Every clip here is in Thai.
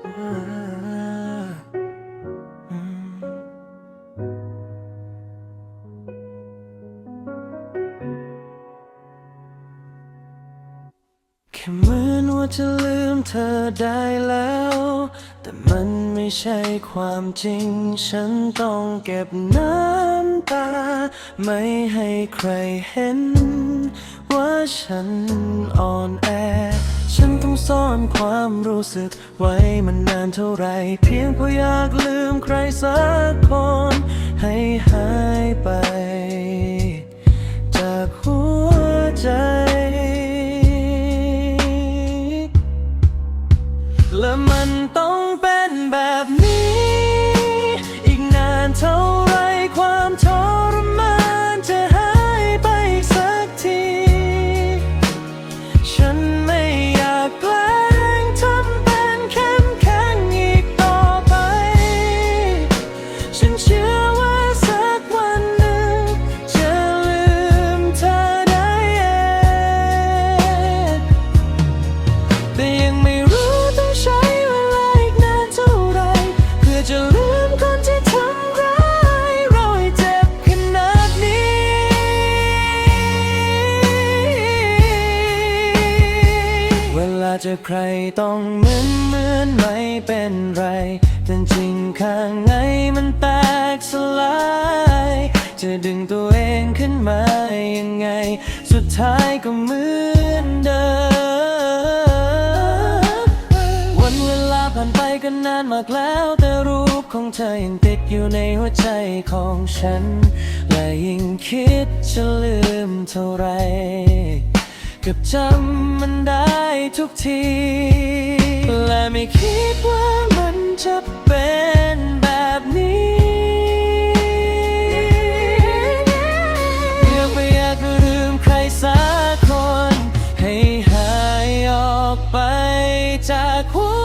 แค่เหมือนว่าจะลืมเธอได้แล้ว แต่มันไม่ใช่ความจริง ฉันต้องเก็บน้ำตา ไม่ให้ใครเห็น ว่าฉันอ่อนแอ ซ่อนความรู้สึก ไว้มันนานเท่าไร เพียงเพราะอยากลืมใครสักคน ให้ เจอใครต้องเหมือนเหมือนไม่เป็นไรแต่จริงข้างในมันแตกสลาย จะดึงตัวเองขึ้นมายังไง สุดท้ายก็เหมือนเดิม วันเวลาผ่านไปก็นานมากแล้ว แต่รูปของเธอยังติดอยู่ในหัวใจของฉัน และยิ่งคิดจะลืมเท่าไหร กับจำมันได้ทุกที และไม่คิดว่ามันจะเป็นแบบนี้อยากไปอยากลืมใครสักคน ให้หายออกไปจากหัว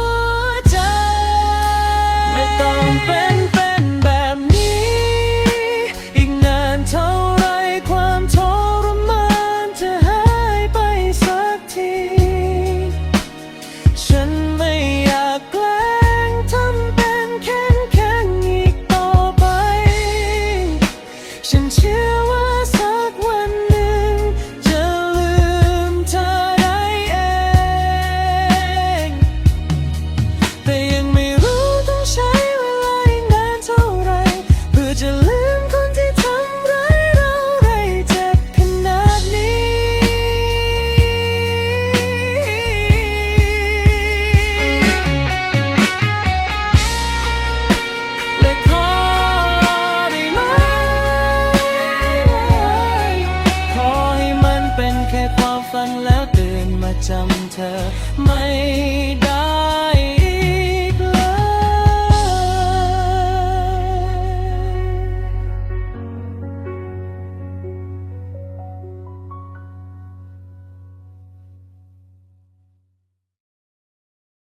จำเธอไม่ได้